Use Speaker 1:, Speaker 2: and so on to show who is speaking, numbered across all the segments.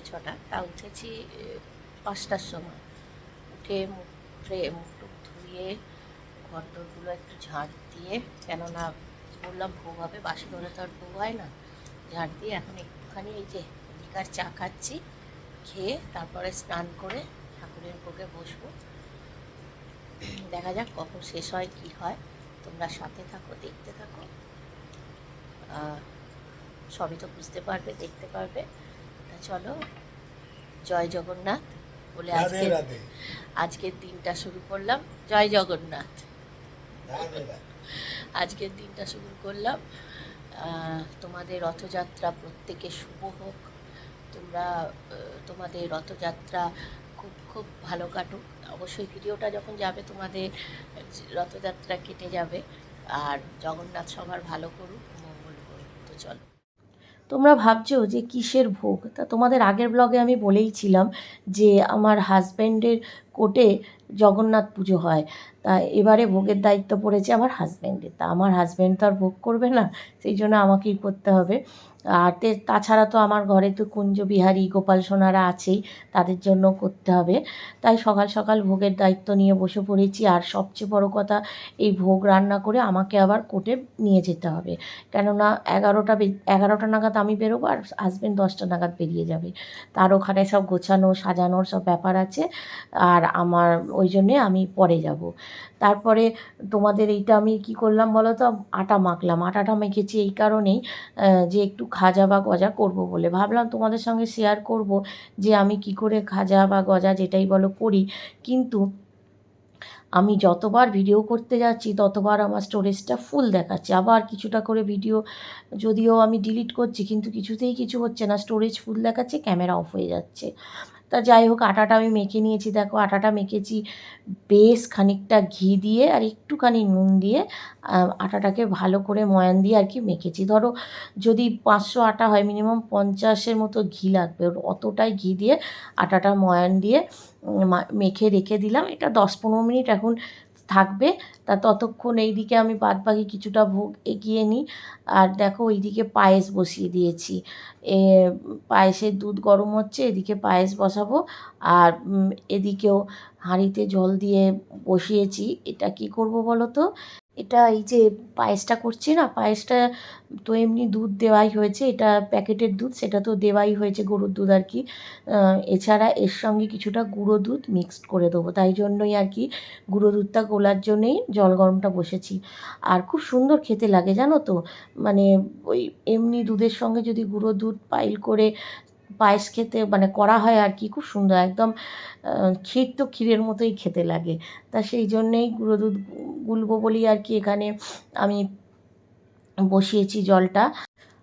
Speaker 1: পৌনে ছটা। তা উঠেছি পাঁচটার সময়। উঠে মুখ মুখ টুক ধুয়ে ঘর টরগুলো একটু ঝাড় দিয়ে, কেননা বললাম ভোগ হবে বাসি ঘরে তো আর ভোগ হয় না, ঝাড় দিয়ে এখন একটুখানি এই যে লিকার চা খাচ্ছি, খেয়ে তারপরে স্নান করে ঠাকুরের ভোগে বসবো। দেখা যাক কখন শেষ হয়, কি হয়। তোমরা সাথে থাকো, দেখতে থাকো। সবই তো বুঝতে পারবে, দেখতে পারবে। চলো। জয় জগন্নাথ। বলে আজকে আজকের দিনটা শুরু করলাম। জয় জগন্নাথ। আজকের দিনটা শুরু করলাম। তোমাদের রথযাত্রা প্রত্যেকে শুভ হোক। তোমরা তোমাদের রথযাত্রা খুব খুব ভালো কাটুক। অবশ্যই ভিডিওটা যখন যাবে তোমাদের রথযাত্রা কেটে যাবে। আর জগন্নাথ সবার ভালো করুক মঙ্গল করুক। তো চলো। তোমরা ভাবছ যে কিসের ভোগ? তা তোমাদের আগের ব্লগে আমি বলেইছিলাম যে আমার হাজব্যান্ডের কোর্টে জগন্নাথ পুজো হয়। তা এবারে ভোগের দায়িত্ব পড়েছে আমার হাজব্যান্ডের তা আমার হাজব্যান্ড তো আর ভোগ করবে না, সেই জন্য আমাকেই করতে হবে। আর তাছাড়া তো আমার ঘরে তো কুঞ্জ বিহারী, গোপাল সোনারা আছেই, তাদের জন্য করতে হবে। তাই সকাল সকাল ভোগের দায়িত্ব নিয়ে বসে পড়েছি। আর সবচেয়ে বড় কথা, এই ভোগ রান্না করে আমাকে আবার কোর্টে নিয়ে যেতে হবে। কেননা এগারোটা এগারোটা নাগাদ আমি বেরোবো আর হাজব্যান্ড দশটা নাগাদ বেরিয়ে যাবে। তার ওখানে সব গোছানো, সাজানোর সব ব্যাপার আছে। আর আমার, ওই জন্যে আমি পরে যাব। তারপরে তোমাদের এইটা আমি কি করলাম বলো তো আটা মাখলাম। আটাটা মেখেছি এই কারণেই যে একটু খাজা বা গজা করব বলে। ভাবলাম তোমাদের সঙ্গে শেয়ার করব যে আমি কি করে খাজা বা গজা যেটাই বলো করি। কিন্তু আমি যতবার ভিডিও করতে যাচ্ছি, ততবার আমার স্টোরেজটা ফুল দেখাচ্ছে। আবার কিছুটা করে ভিডিও যদিও আমি ডিলিট করছি, কিন্তু কিছুতেই কিছু হচ্ছে না। স্টোরেজ ফুল দেখাচ্ছে ক্যামেরা অফ হয়ে যাচ্ছে। তা যাই হোক, আটাটা আমি মেখে নিয়েছি। দেখো, আটাটা মেখেছি বেশ খানিকটা ঘি দিয়ে আর একটুখানি নুন দিয়ে আটাটাকে ভালো করে ময়ান দিয়ে আর কি মেখেছি। ধরো, যদি পাঁচশো আটা হয় মিনিমাম পঞ্চাশের মতো ঘি লাগবে। ওর অতটাই ঘি দিয়ে আটাটা ময়ান দিয়ে মেখে রেখে দিলাম। এটা দশ পনেরো মিনিট এখন থাকবে। তা ততক্ষণ এইদিকে আমি বাদ বাকি কিছুটা ভোগ এগিয়ে নিই। আর দেখো ওইদিকে পায়েস বসিয়ে দিয়েছি। এ, পায়েসের দুধ গরম হচ্ছে, এদিকে পায়েস বসাবো। আর এদিকেও হাঁড়িতে জল দিয়ে বসিয়েছি। এটা কি করব বলো তো? এটা এই যে পায়েসটা করছি না, পায়েসটা তো এমনি দুধ দেওয়াই হয়েছে, এটা প্যাকেটের দুধ, সেটা তো দেওয়াই হয়েছে গরুর দুধ আর কি। এছাড়া এর সঙ্গে কিছুটা গুঁড়ো দুধ মিক্সড করে দেবো, তাই জন্যই আর কি গুঁড়ো দুধটা গোলার জন্যেই জল গরমটা বসেছি। আর খুব সুন্দর খেতে লাগে জানো তো মানে ওই এমনি দুধের সঙ্গে যদি গুঁড়ো দুধ পাইল করে পায়েস খেতে মানে করা হয় আর কি, খুব সুন্দর, একদম ক্ষীর তো ক্ষীরের মতোই খেতে লাগে। তা সেই জন্যেই গুঁড়ো দুধ গুলবো বলি আর কি, এখানে আমি বসিয়েছি জলটা।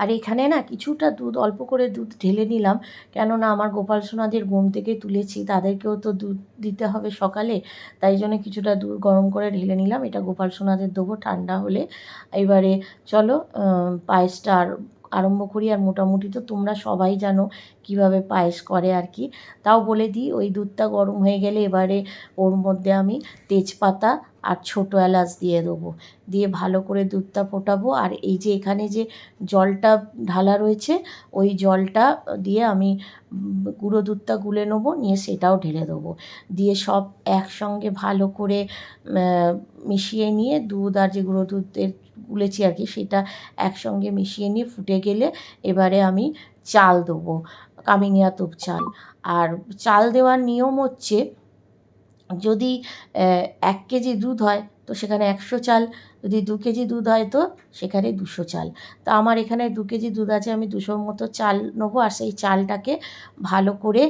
Speaker 1: আর এখানে না কিছুটা দুধ, অল্প করে দুধ ঢেলে নিলাম। কেননা আমার গোপাল সোনাদের ঘুম থেকে তুলেছি, তাদেরকেও তো দুধ দিতে হবে সকালে, তাই জন্য কিছুটা দুধ গরম করে ঢেলে নিলাম। এটা গোপাল সোনাদের দেবো, ঠান্ডা হলে। এবারে চলো পায়েসটা আর আরম্ভ করি আর মোটামুটি তো তোমরা সবাই জানো কীভাবে পায়েস করে আর কি। তাও বলে দিই, ওই দুধটা গরম হয়ে গেলে এবারে ওর মধ্যে আমি তেজপাতা আর ছোটো এলাচ দিয়ে দেবো। দিয়ে ভালো করে দুধটা ফোটাবো আর এই যে এখানে যে জলটা ঢালা রয়েছে, ওই জলটা দিয়ে আমি গুঁড়ো দুধটা গুলে নেব, নিয়ে সেটাও ঢেলে দেবো। দিয়ে সব একসঙ্গে ভালো করে মিশিয়ে নিয়ে দুধ আর যে গুঁড়ো দুধের গুলেছি আর কি, সেটা একসঙ্গে মিশিয়ে নিয়ে ফুটে গেলে এবারে আমি চাল দেবো, কামিনিয়া তুপ চাল। আর চাল দেওয়ার নিয়ম হচ্ছে যদি এক কেজি দুধ হয় তো সেখানে একশো চাল, যদি দু কেজি দুধ হয় তো সেখানে দুশো চাল। তা আমার এখানে দু কেজি দুধ আছে, আমি দুশোর মতো চাল নেব, আর সেই চালটাকে ভালো করে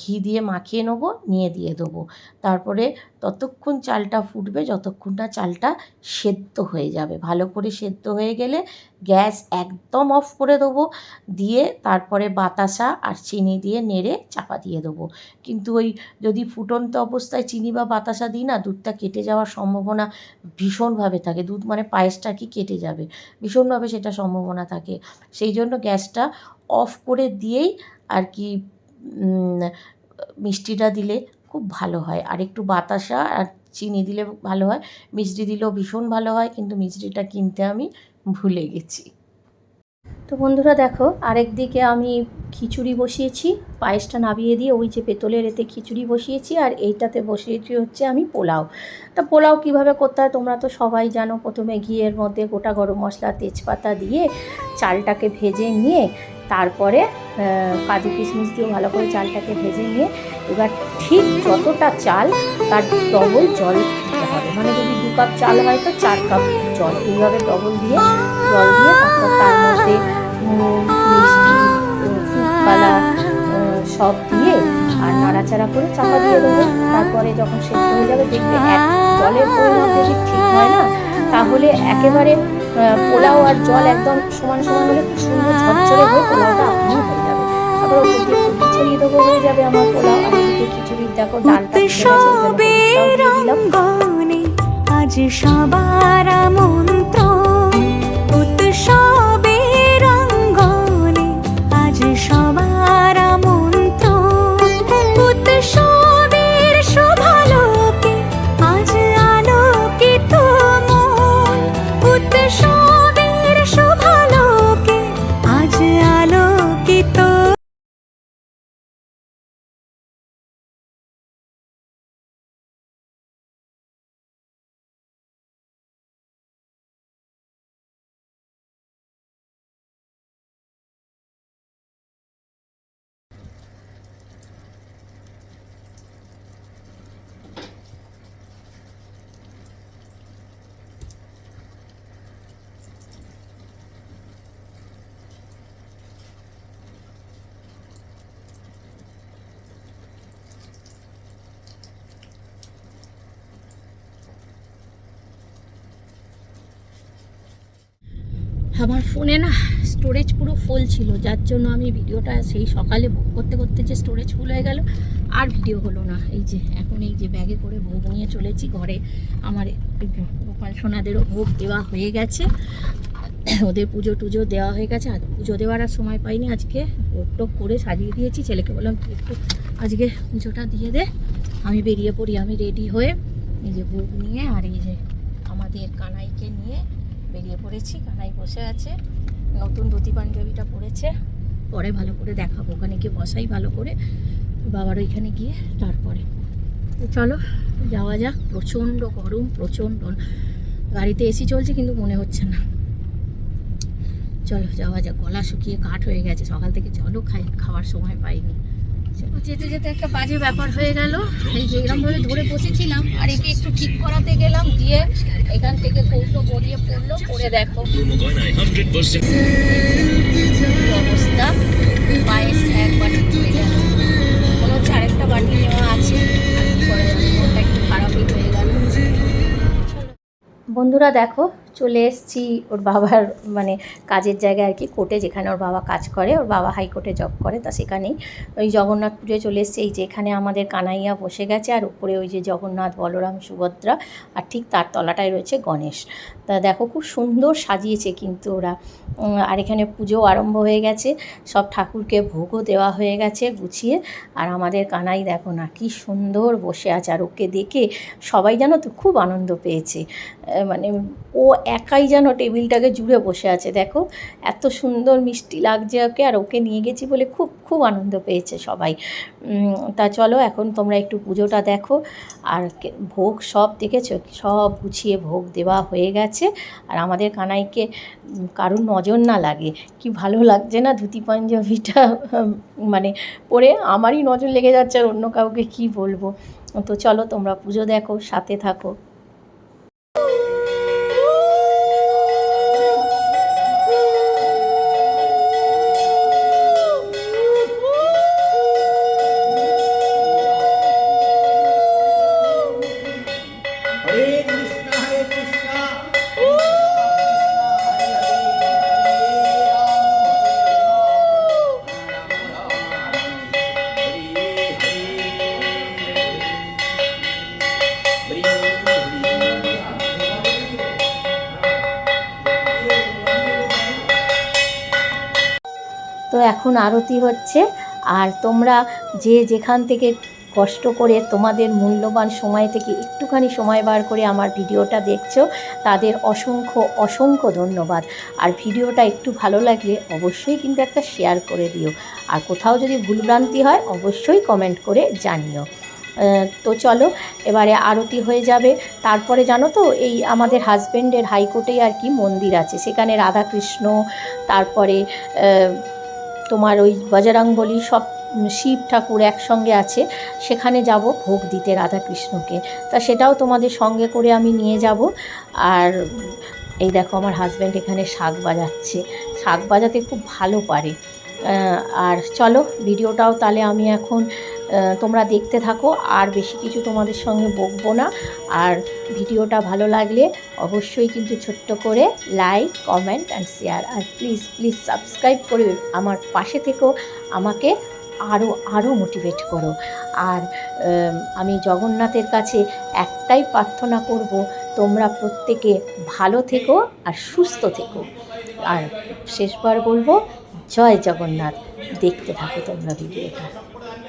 Speaker 1: ঘি দিয়ে মাখিয়ে নেব, নিয়ে দিয়ে দেবো। তারপরে ততক্ষণ চালটা ফুটবে, যতক্ষণ না চালটা সেদ্ধ হয়ে যাবে। ভালো করে সেদ্ধ হয়ে গেলে গ্যাস একদম অফ করে দেবো, দিয়ে তারপরে বাতাসা আর চিনি দিয়ে নেড়ে চাপা দিয়ে দেবো। কিন্তু ওই যদি ফুটন্ত অবস্থায় চিনি বা বাতাসা দিই না, দুধটা কেটে যাওয়ার সম্ভাবনা ভীষণভাবে থাকে। দুধ মানে পায়েসটা কি কেটে যাবে? ভীষণভাবে সেটা সম্ভাবনা থাকে। সেই জন্য গ্যাসটা অফ করে দিয়েই আর কি মিষ্টিটা দিলে খুব ভালো হয়। আর একটু বাতাসা আর চিনি দিলে ভালো হয়। মিষ্টি দিলেও ভীষণ ভালো হয়, কিন্তু মিষ্টিটা কিনতে আমি ভুলে গেছি। তো বন্ধুরা দেখো, আরেক দিকে আমি খিচুড়ি বসিয়েছি। পায়েসটা নাবিয়ে দিয়ে ওই যে পেতলের এতে খিচুড়ি বসিয়েছি আর এইটাতে বসিয়েছি হচ্ছে আমি পোলাও। তা পোলাও কীভাবে করতে হয় তোমরা তো সবাই জানো, প্রথমে ঘিয়ের মধ্যে গোটা গরম মশলা তেজপাতা দিয়ে চালটাকে ভেজে নিয়ে তারপরে কাজু কিশমিশ দিয়ে ভালো করে চালটাকে ভেজে নিয়ে, এবার ঠিক যতটা চাল তার ডবল জল দিতে হবে। মানে যদি দু কাপ চাল হয় তো চার কাপ জল। এইভাবে ডবল দিয়ে জল দিয়ে তারপর তার মধ্যে সব দিয়ে আর নাড়াচাড়া করে চাপা দিয়ে দেবো। তারপরে যখন সেদ্ধ হয়ে যাবে, দেখবে এক জলের পরিমাণ যদি ঠিক হয় না, তাহলে একেবারে পোলাও আর জল একদম সমান সমান হলে খুব সুন্দর ঝরঝরে হয়ে পোলাওটা হয়ে যাবে। ওপর দিয়ে দেবো হয়ে যাবে আমার পোলাও। আর এদিকে খিচুড়ির দেখো ডালটা দিলাম।
Speaker 2: রঙ্গনে আজ সবার মন্ত্র
Speaker 1: আমার ফোনে না স্টোরেজ পুরো ফুল ছিল, যার জন্য আমি ভিডিওটা সেই সকালে বুক করতে করতে যে স্টোরেজ ফুল হয়ে গেল, আর ভিডিও হলো না। এই যে, এখন এই যে ব্যাগে করে ভোগ নিয়ে চলেছি ঘরে। আমার গোপাল সোনাদেরও ভোগ দেওয়া হয়ে গেছে। ওদের পুজো টুজো দেওয়া হয়ে গেছে, আর পুজো দেওয়ার আর সময় পাইনি। আজকে টোগ করে সাজিয়ে দিয়েছি। ছেলেকে বললাম, তুই একটু আজকে পুজোটা দিয়ে দে, আমি বেরিয়ে পড়ি। আমি রেডি হয়ে এই যে ভোগ নিয়ে আর এই যে আমাদের কানাইকে নিয়ে বেরিয়ে পড়েছি, কানাই বসে আছে, নতুন ধুতি পাঞ্জাবিটা পরেছে। পরে ভালো করে দেখাবো, ওখানে গিয়ে বসাই ভালো করে, বাবার ওইখানে গিয়ে তারপরে। চলো, যাওয়া যাক, প্রচণ্ড গরম, প্রচণ্ড গাড়িতে এসি চলছে কিন্তু মনে হচ্ছে না। চলো, যাওয়া যাক, গলা শুকিয়ে কাঠ হয়ে গেছে, সকাল থেকে জলও খাই খাওয়ার সময় পাইনি। যেতে যেতে একটা বাজে ব্যাপার হয়ে গেল। এই যে এরমভাবে ধরে বসেছিলাম, আর একে একটু ঠিক করাতে গেলাম দিয়ে এখান থেকে কৌটো গড়িয়ে পড়ল, পড়ে দেখো। অবস্থা পায়েস এক বাটি হয়ে গেল। মনে হচ্ছে আরেকটা বাটি নেওয়া আছে। আর একটু খারাপই হয়ে গেল। বন্ধুরা দেখো চলে এসেছি। ওর বাবার মানে কাজের জায়গায় আর কি কোর্টে যেখানে ওর বাবা কাজ করে, ওর বাবা হাইকোর্টে জব করে, তা সেখানেই ওই জগন্নাথ পুজোয় চলে এসেছি। এই যেখানে আমাদের কানাইয়া বসে গেছে, আর উপরে ওই যে জগন্নাথ, বলরাম, সুভদ্রা, আর ঠিক তার তলাটায় রয়েছে গণেশ। তা দেখো খুব সুন্দর সাজিয়েছে কিন্তু ওরা। আর এখানে পুজো আরম্ভ হয়ে গেছে, সব ঠাকুরকে ভোগও দেওয়া হয়ে গেছে গুছিয়ে। আর আমাদের কানাই দেখো না কি সুন্দর বসে আছে, আর ওকে দেখে সবাই জানো তো খুব আনন্দ পেয়েছে। মানে ও একাই যেন টেবিলটাকে জুড়ে বসে আছে, দেখো। এত সুন্দর মিষ্টি লাগছে ওকে, আর ওকে নিয়ে গেছি বলে খুব খুব আনন্দ পেয়েছে সবাই। তা চলো এখন তোমরা একটু পুজোটা দেখো। আর ভোগ সব দেখেছ? সব গুছিয়ে ভোগ দেওয়া হয়ে গেছে। আর আমাদের কানাইকে কারুর নজর না লাগে। কি ভালো লাগছে না ধুতি পাঞ্জাবিটা মানে পরে আমারই নজর লেগে যাচ্ছে আর অন্য কাউকে কি বলব? তো চলো তোমরা পুজো দেখো, সাথে থাকো। এখন আরতি হচ্ছে। আর তোমরা যে যেখান থেকে কষ্ট করে তোমাদের মূল্যবান সময় থেকে একটুখানি সময় বার করে আমার ভিডিওটা দেখছ, তাদের অসংখ্য অসংখ্য ধন্যবাদ। আর ভিডিওটা একটু ভালো লাগলে অবশ্যই কিন্তু একটা শেয়ার করে দিও। আর কোথাও যদি ভুলভ্রান্তি হয়, অবশ্যই কমেন্ট করে জানিও। তো চলো, এবারে আরতি হয়ে যাবে। তারপরে জানো তো, এই আমাদের হাজব্যান্ডের হাইকোর্টেই আর কি মন্দির আছে। সেখানে রাধাকৃষ্ণ, তারপরে তোমার ওই বজরাঙ্গলি সব শিব ঠাকুর একসঙ্গে আছে, সেখানে যাব ভোগ দিতে রাধাকৃষ্ণকে। তা সেটাও তোমাদের সঙ্গে করে আমি নিয়ে যাব। আর এই দেখো আমার হাজব্যান্ড এখানে শাক বাজাচ্ছে। শাক বাজাতে খুব ভালো পারে। আর চলো ভিডিওটাও তাহলে আমি এখন তোমরা দেখতে থাকো, আর বেশি কিছু তোমাদের সঙ্গে বকবো না। আর ভিডিওটা ভালো লাগলে অবশ্যই কিন্তু ছোট্ট করে লাইক কমেন্ট অ্যান্ড শেয়ার আর প্লিজ প্লিজ সাবস্ক্রাইব করে আমার পাশে থেকেও আমাকে আরও আরও মোটিভেট করো। আর আমি জগন্নাথের কাছে একটাই প্রার্থনা করব, তোমরা প্রত্যেকে ভালো থেকো আর সুস্থ থেকো। আর শেষবার বলব, জয় জগন্নাথ। দেখতে থাকো তোমরা ভিডিওটা।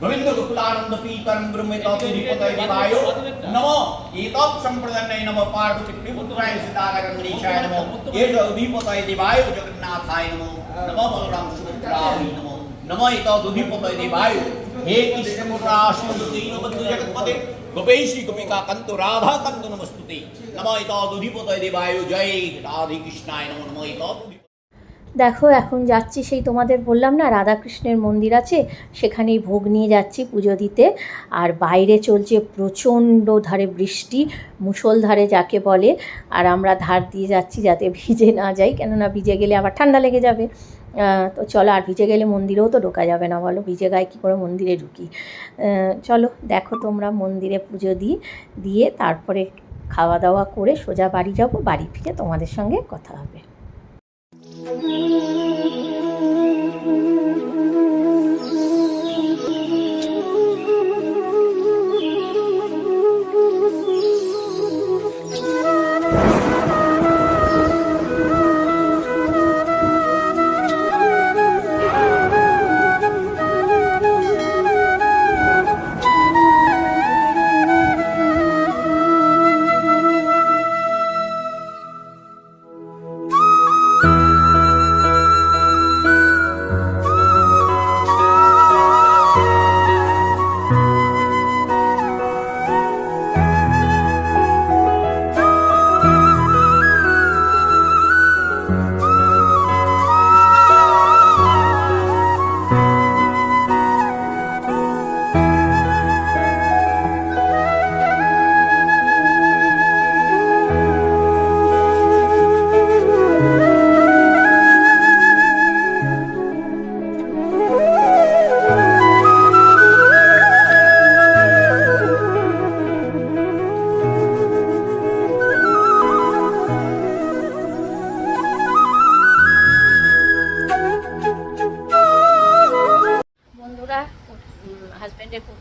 Speaker 3: গোবিন্দ গোকুলানন্দ পীতরম ব্রহ্মেতদুধিপতয় দেবায় নমো এতৎ সম্প্রদানায় নমো পার্বতী পুত্রায় সীতারাঙ্গনীশায় নমো এষ অধিপতয় দেবায় জগন্নাথায় নমো নমো বলরাম সুভদ্রায় নমো নমো এতদুধিপতয় দেবায় হে কৃষ্ণ মুদ্রাশিন্দু দীনবন্ধু জগৎপতে গোপেশী গোপিকা কান্ত রাধা কান্ত নমস্তুতে নমো এতদুধিপতয় দেবায় জয় রাধে কৃষ্ণায় নমো নমো এতদুধিপতয়
Speaker 1: দেখো, এখন যাচ্ছি সেই তোমাদের বললাম না, রাধাকৃষ্ণের মন্দির আছে, সেখানেই ভোগ নিয়ে যাচ্ছি পুজো দিতে। আর বাইরে চলছে প্রচণ্ড ধারে বৃষ্টি মুষলধারে যাকে বলে, আর আমরা ধার দিয়ে যাচ্ছি যাতে ভিজে না যাই, কেননা ভিজে গেলে আবার ঠান্ডা লেগে যাবে। তো চলো, আর ভিজে গেলে মন্দিরেও তো ঢোকা যাবে না, বলো, ভিজে গায়ে কী করে মন্দিরে ঢুকি? চলো, দেখো তোমরা, মন্দিরে পুজো দিই, দিয়ে তারপরে খাওয়া দাওয়া করে সোজা বাড়ি যাব, বাড়ি ফিরে তোমাদের সঙ্গে কথা হবে। বন্ধুরা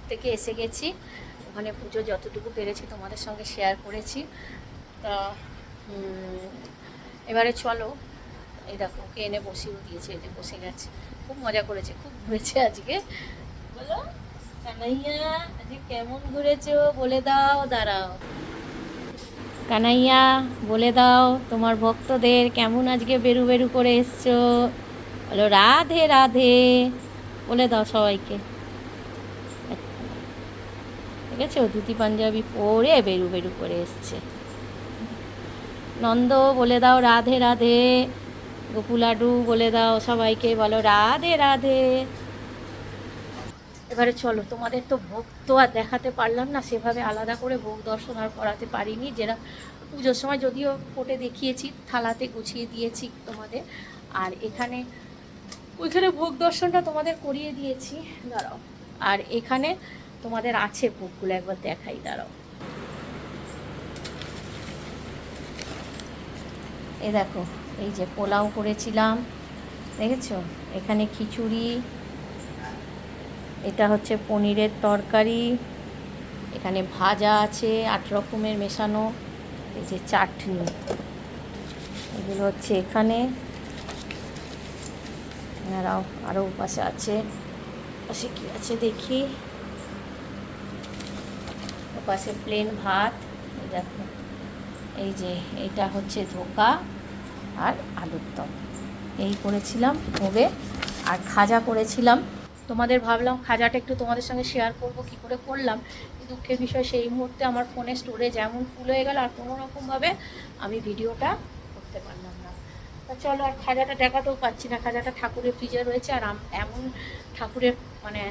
Speaker 1: থেকে এসে গেছি। ওখানে পুজো যতটুকু পেরেছি তোমাদের সঙ্গে শেয়ার করেছি। তা এবারে চলো। এই দেখো, ওকে এনে বসিয়েও দিয়েছে যে বসে গেছে। খুব মজা করেছে, খুব ঘুরেছে আজকে। বলো, কানাইয়া, আজকে কেমন ঘুরেছো বলে দাও, দাঁড়াও। কানাইয়া, বলে দাও, তোমার ভক্তদের কেমন আজকে বেরু বেরু করে এসছো? বলো, রাধে রাধে। বলে দাও সবাইকে। ঠিক আছে ও ধুতি পাঞ্জাবি পরে বেরু বেরু করে এসছে। নন্দ বলে দাও রাধে রাধে। গোপুলাডু বলে দাও সবাইকে বলো রাধে রাধে। এবারে চলো, তোমাদের তো ভোগ তো আর দেখাতে পারলাম না, সেভাবে আলাদা করে ভোগ দর্শন আর করাতে পারিনি। যেটা পুজোর সময় যদিও কোটে দেখিয়েছি, থালাতে গুছিয়ে দিয়েছি তোমাদের। আর এখানে, ওইখানে ভোগ দর্শনটা তোমাদের করিয়ে দিয়েছি, দাঁড়াও। আর এখানে তোমাদের আছে ভোগগুলো একবার দেখাই, দাঁড়াও। এ দেখো, এই যে পোলাও করেছিলাম, দেখেছ? এখানে খিচুড়ি, এটা হচ্ছে পনিরের তরকারি, এখানে ভাজা আছে, আট রকমের মেশানো, এই যে চাটনি। এগুলো হচ্ছে এখানে। এনারাও আরও পাশে আছে। পাশে কী আছে দেখি? পাশে প্লেন ভাত দেখো। এই যে এইটা হচ্ছে ধোকা আর আলুর দম। এই করেছিলাম ভোগে, আর খাজা করেছিলাম। তোমাদের ভাবলাম খাজাটা একটু তোমাদের সঙ্গে শেয়ার করব, কি করে করলাম। দুঃখের বিষয় সেই মুহূর্তে আমার ফোনে স্টোরেজ এমন ফুল হয়ে গেল, আর কোনো রকমভাবে আমি ভিডিওটা করতে পারলাম না। তা চলো, আর খাজাটা দেখাতেও পাচ্ছি না। খাজাটা ঠাকুরের ফ্রিজে রয়েছে, আর এমন ঠাকুরের মানে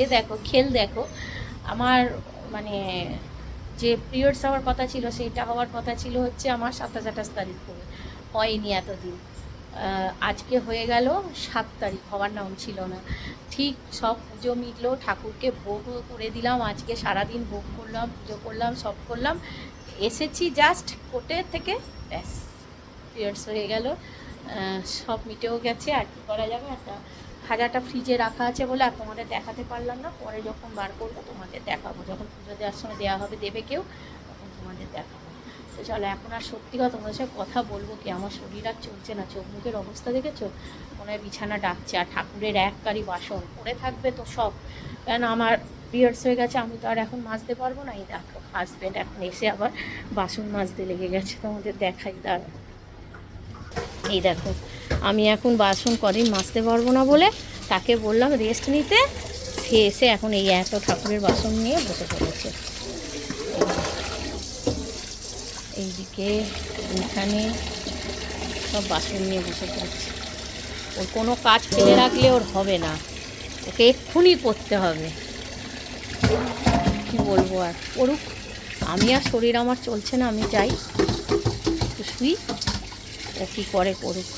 Speaker 1: এ দেখো, খেল দেখো। আমার মানে যে পিরিয়ডস হওয়ার কথা ছিল, সেইটা হওয়ার কথা ছিল হচ্ছে আমার সাতাশ আঠাশ তারিখ করে হয়নি এতদিন। আজকে হয়ে গেল সাত তারিখ, হওয়ার নাম ছিল না। ঠিক সব পুজো মিটলো, ঠাকুরকে ভোগ করে দিলাম, আজকে সারাদিন ভোগ করলাম, পুজো করলাম, সব করলাম। এসেছি জাস্ট কোর্টে থেকে, ব্যাস পিরিয়ডস হয়ে গেল। সব মিটেও গেছে, আর কি করা যাবে? একটা খাজাটা ফ্রিজে রাখা আছে বলে আর তোমাদের দেখাতে পারলাম না। পরে যখন বার করব তোমাদের দেখাবো। যখন পুজো দেওয়ার সময় দেওয়া হবে, দেবে কেউ, তখন তোমাদের দেখাবো। তো চলো, এখন আর সত্যি কথা তোমাদের সাথে কথা বলব কি? আমার শরীর আর চলছে না। চোখ মুখের অবস্থা দেখেছ? মনে হয় বিছানা ডাকছে আর ঠাকুরের এক কারি বাসন পড়ে থাকবে তো সব। কেন আমার পিরিয়ডস হয়ে গেছে, আমি তো আর এখন মাজতে পারব না। এই দেখো হাজব্যান্ড এখন এসে আবার বাসন মাজতে লেগে গেছে তোমাদের দেখাই। দাঁড়া এই দেখো আমি এখন বাসন কদিন মাজতে পারব না বলে তাকে বললাম রেস্ট নিতে। সে এসে এখন এই এত ঠাকুরের বাসন নিয়ে বসে পড়েছে। এইদিকে এখানে সব বাসন নিয়ে বসে পড়েছে। ওর কোনো কাজ ফেলে রাখলে ওর হবে না। ওকে এক্ষুনি করতে হবে। কি বলব আর? করুক আমি আর শরীর আমার চলছে না, আমি যাই। শুই। ও কী করে করুক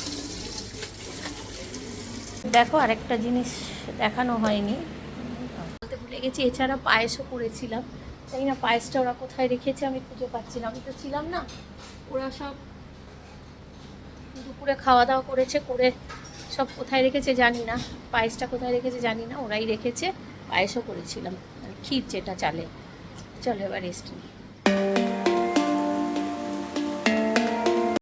Speaker 1: দেখো, আরেকটা জিনিস দেখানো হয়নি। বলতে ভুলে গেছি, এছাড়া পায়েসও করেছিলাম। তাই না, পায়েসটা ওরা কোথায় রেখেছে আমি খুঁজে পাচ্ছিলাম আমি তো ছিলাম না, ওরা সব দুপুরে খাওয়া দাওয়া করেছে, করে সব কোথায় রেখেছে জানি না। পায়েসটা কোথায় রেখেছে জানি না, ওরাই রেখেছে, পায়েসও করেছিলাম। ক্ষীর যেটা চালে। চলো এবার রেস্ট নিই।